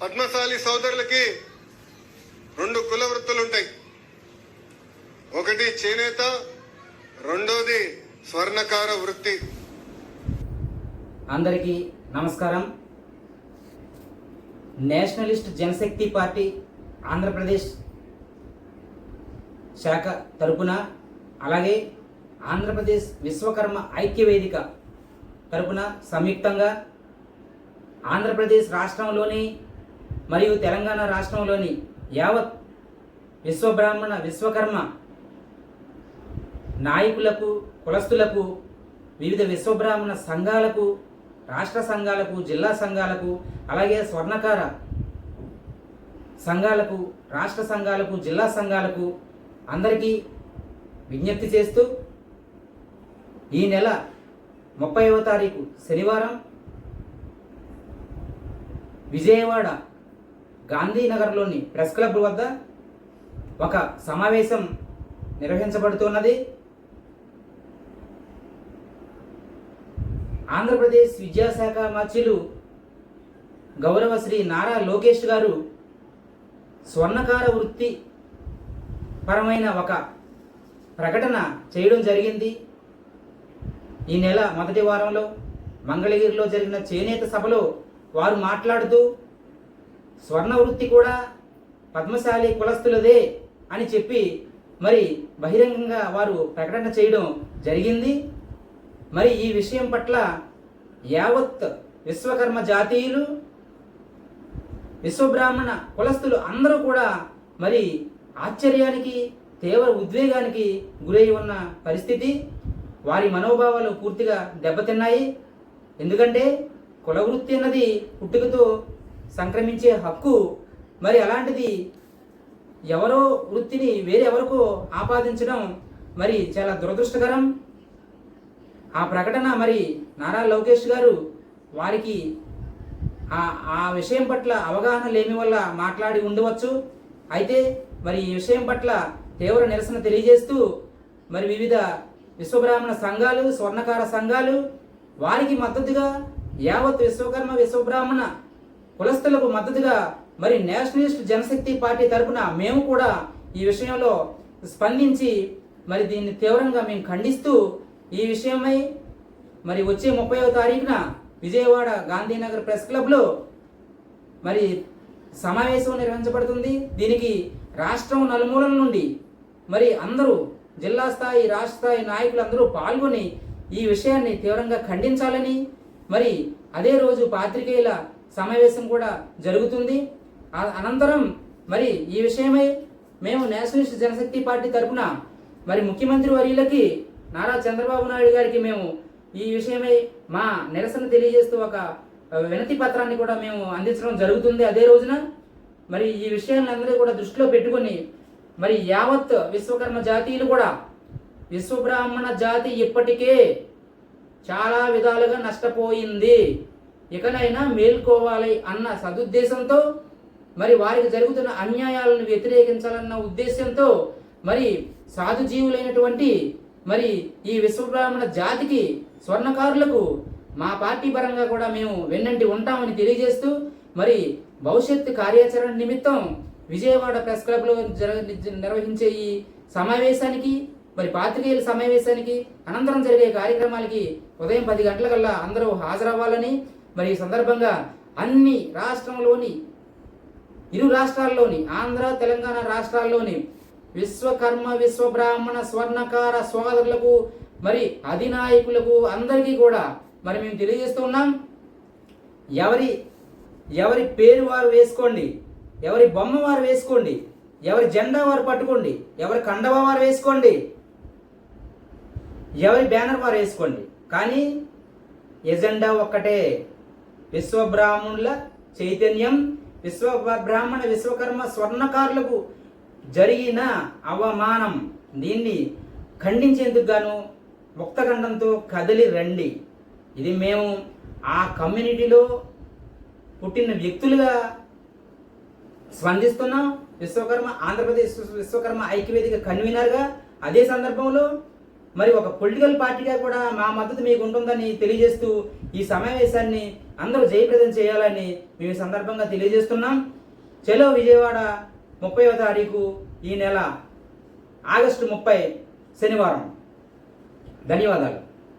పద్మశాలి సోదరులకి రెండు కుల వృత్తులు ఉంటాయి ఒకటి చేనేత రెండోది స్వర్ణకార వృత్తి. అందరికీ నమస్కారం. నేషనలిస్ట్ జనశక్తి పార్టీ ఆంధ్రప్రదేశ్ శాఖ తరపున అలాగే ఆంధ్రప్రదేశ్ విశ్వకర్మ ఐక్య వేదిక తరపున సంయుక్తంగా ఆంధ్రప్రదేశ్ రాష్ట్రంలోని మరియు తెలంగాణ రాష్ట్రంలోని యావత్ విశ్వబ్రాహ్మణ విశ్వకర్మ నాయకులకు కులస్తులకు వివిధ విశ్వబ్రాహ్మణ సంఘాలకు రాష్ట్ర సంఘాలకు జిల్లా సంఘాలకు అలాగే స్వర్ణకార సంఘాలకు రాష్ట్ర సంఘాలకు జిల్లా సంఘాలకు అందరికీ విజ్ఞప్తి చేస్తూ ఈ నెల ముప్పైవ తారీఖు శనివారం విజయవాడ గాంధీనగర్లోని ప్రెస్ క్లబ్ వద్ద ఒక సమావేశం నిర్వహించబడుతున్నది. ఆంధ్రప్రదేశ్ విద్యాశాఖ మధ్యులు గౌరవ శ్రీ నారా లోకేష్ గారు స్వర్ణకార వృత్తి పరమైన ఒక ప్రకటన చేయడం జరిగింది. ఈ నెల మొదటి వారంలో మంగళగిరిలో జరిగిన చేనేత సభలో వారు మాట్లాడుతూ స్వర్ణ వృత్తి కూడా పద్మశాలి కులస్తులదే అని చెప్పి మరి బహిరంగంగా వారు ప్రకటన చేయడం జరిగింది. మరి ఈ విషయం పట్ల యావత్ విశ్వకర్మ జాతీయులు విశ్వబ్రాహ్మణ కులస్తులు అందరూ కూడా మరి ఆశ్చర్యానికి తీవ్ర ఉద్వేగానికి గురై ఉన్న పరిస్థితి. వారి మనోభావాలు పూర్తిగా దెబ్బతిన్నాయి. ఎందుకంటే కులవృత్తి అన్నది పుట్టుకతో సంక్రమించే హక్కు. మరి అలాంటిది ఎవరో వృత్తిని వేరెవరికో ఆపాదించడం మరి చాలా దురదృష్టకరం. ఆ ప్రకటన మరి నారా లోకేష్ గారు వారికి ఆ ఆ విషయం పట్ల అవగాహన లేని వల్ల మాట్లాడి ఉండవచ్చు. అయితే మరి ఈ విషయం పట్ల తీవ్ర నిరసన తెలియజేస్తూ మరి వివిధ విశ్వబ్రాహ్మణ సంఘాలు స్వర్ణకార సంఘాలు వారికి మద్దతుగా యావత్ విశ్వకర్మ విశ్వబ్రాహ్మణ కులస్తులకు మద్దతుగా మరి నేషనలిస్ట్ జనశక్తి పార్టీ తరపున మేము కూడా ఈ విషయంలో స్పందించి మరి దీన్ని తీవ్రంగా మేము ఖండిస్తూ ఈ విషయమై మరి వచ్చే ముప్పైవ తారీఖున విజయవాడ గాంధీనగర్ ప్రెస్ క్లబ్లో మరి సమావేశం నిర్వహించబడుతుంది. దీనికి రాష్ట్రం నలుమూలల నుండి మరి అందరూ జిల్లా స్థాయి రాష్ట్ర స్థాయి నాయకులు అందరూ పాల్గొని ఈ విషయాన్ని తీవ్రంగా ఖండించాలని మరి అదే రోజు పాత్రికేయుల సమావేశం కూడా జరుగుతుంది. అనంతరం మరి ఈ విషయమై మేము నేషనలిస్ట్ జనశక్తి పార్టీ తరఫున మరి ముఖ్యమంత్రి వర్యులకి నారా చంద్రబాబు నాయుడు గారికి మేము ఈ విషయమై మా నిరసన తెలియజేస్తూ ఒక వినతి పత్రాన్ని కూడా మేము అందించడం జరుగుతుంది అదే రోజున. మరి ఈ విషయాన్ని అందరూ కూడా దృష్టిలో పెట్టుకొని మరి యావత్ విశ్వకర్మ జాతీయులు కూడా విశ్వబ్రాహ్మణ జాతి ఇప్పటికే చాలా విధాలుగా నష్టపోయింది. ఇకనైనా మేల్కోవాలి అన్న సదుద్దేశంతో మరి వారికి జరుగుతున్న అన్యాయాలను వ్యతిరేకించాలన్న ఉద్దేశంతో మరి సాధుజీవులైనటువంటి మరి ఈ విశ్వబ్రాహ్మణ జాతికి స్వర్ణకారులకు మా పార్టీ పరంగా కూడా మేము వెన్నంటి ఉంటామని తెలియజేస్తూ మరి భవిష్యత్తు కార్యాచరణ నిమిత్తం విజయవాడ ప్రెస్ క్లబ్లో జరగ నిర్వహించే ఈ సమావేశానికి మరి పాత్రికేయుల సమావేశానికి అనంతరం జరిగే కార్యక్రమాలకి ఉదయం పది గంటలకల్లా అందరూ హాజరవ్వాలని మరి ఈ సందర్భంగా అన్ని రాష్ట్రంలోని ఇరు రాష్ట్రాల్లోని ఆంధ్ర తెలంగాణ రాష్ట్రాల్లోని విశ్వకర్మ విశ్వబ్రాహ్మణ స్వర్ణకార సోదరులకు మరి అధినాయకులకు అందరికీ కూడా మరి మేము తెలియజేస్తూ ఉన్నాం. ఎవరి ఎవరి పేరు వారు వేసుకోండి ఎవరి బొమ్మ వారు వేసుకోండి ఎవరి జెండా వారు పట్టుకోండి ఎవరి కండవ వారు వేసుకోండి ఎవరి బ్యానర్ వారు వేసుకోండి. కానీ ఎజెండా ఒక్కటే. విశ్వబ్రాహ్మణుల చైతన్యం విశ్వ బ్రాహ్మణ విశ్వకర్మ స్వర్ణకారులకు జరిగిన అవమానం. దీన్ని ఖండించేందుకు గాను ముక్తఖండంతో కదిలి రండి. ఇది మేము ఆ కమ్యూనిటీలో పుట్టిన వ్యక్తులుగా స్పందిస్తున్నాం. విశ్వకర్మ ఆంధ్రప్రదేశ్ విశ్వకర్మ ఐక్యవేదిక కన్వీనర్గా అదే సందర్భంలో మరి ఒక పొలిటికల్ పార్టీగా కూడా మా మద్దతు మీకు ఉంటుందని తెలియజేస్తూ ఈ సమావేశాన్ని అందరూ జయప్రదం చేయాలని మేము సందర్భంగా తెలియజేస్తున్నాం. చలో విజయవాడ ముప్పైవ తారీఖు ఈ నెల ఆగస్టు ముప్పై శనివారం. ధన్యవాదాలు.